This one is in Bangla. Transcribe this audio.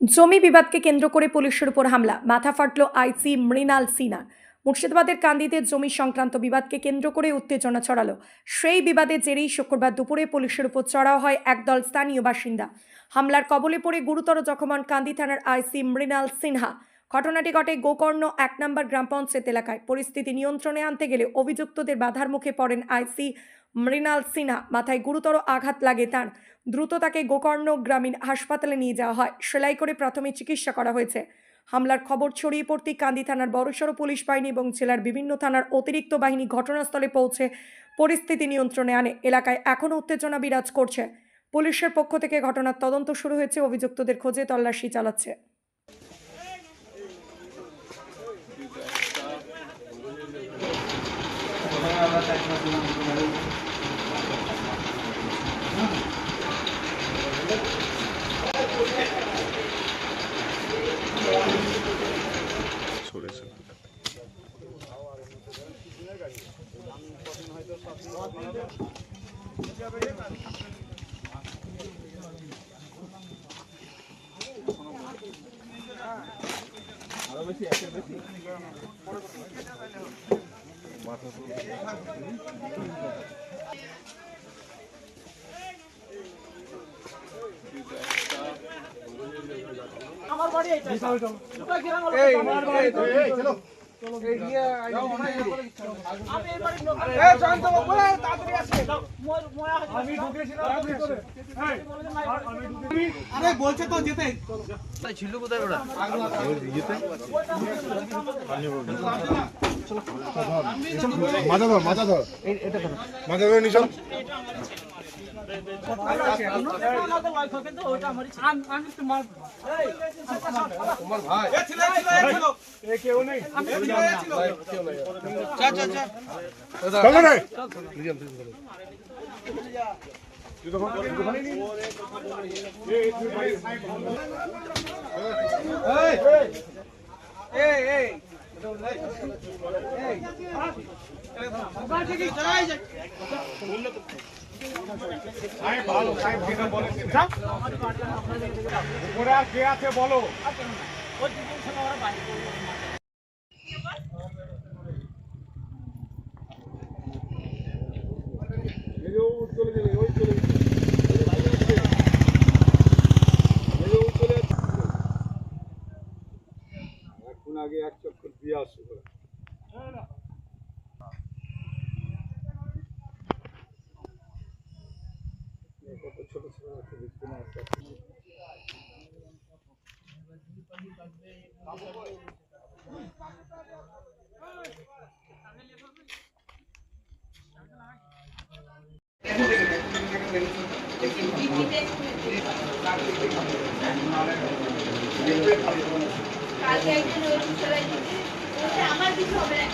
জমি বিবাদকে কেন্দ্র করে পুলিশের উপর হামলা। মাথা ফাটল আইসি মৃণাল সিনা মুর্শিদাবাদের কান্দিতে জমি সংক্রান্ত বিবাদকে কেন্দ্র করে উত্তেজনা ছড়ালো। সেই বিবাদের জেরেই শুক্রবার দুপুরে পুলিশের উপর চড়াও হয় একদল স্থানীয় বাসিন্দা। হামলার কবলে পড়ে গুরুতর জখম হন কান্দি থানার আইসি মৃণাল সিনহা। ঘটনাটি ঘটে গোকর্ণ এক নম্বর গ্রাম পঞ্চায়েত এলাকায়। পরিস্থিতি নিয়ন্ত্রণে আনতে গেলে অভিযুক্তদের বাধার মুখে পড়েন আইসি মৃণাল সিনহা মাথায় গুরুতর আঘাত লাগে তার। দ্রুত তাকে গোকর্ণ গ্রামীণ হাসপাতালে নিয়ে যাওয়া হয়। সেলাই করে প্রাথমিক চিকিৎসা করা হয়েছে। হামলার খবর ছড়িয়ে পড়তেই কান্দি থানার বড়সড় পুলিশ বাহিনী এবং জেলার বিভিন্ন থানার অতিরিক্ত বাহিনী ঘটনাস্থলে পৌঁছে পরিস্থিতি নিয়ন্ত্রণে আনে। এলাকায় এখনও উত্তেজনা বিরাজ করছে। পুলিশের পক্ষ থেকে ঘটনার তদন্ত শুরু হয়েছে। অভিযুক্তদের খোঁজে তল্লাশি চালাচ্ছে। সরেছে আরে বলছে তো যেতে মাথা ধর মাথা ধর মাথা ধরে নিশান আমি তোমার তোমার ভাই ছিল ছিল ছিল। কেউ নেই আমি ছিল চল। চল চল। চল রে এই এই ওরা কে আছে বলো এখন কত ছোট ছোট আছে দেখতে। কালকে একজন ওই বিশালায় আমার কিছু হবে না।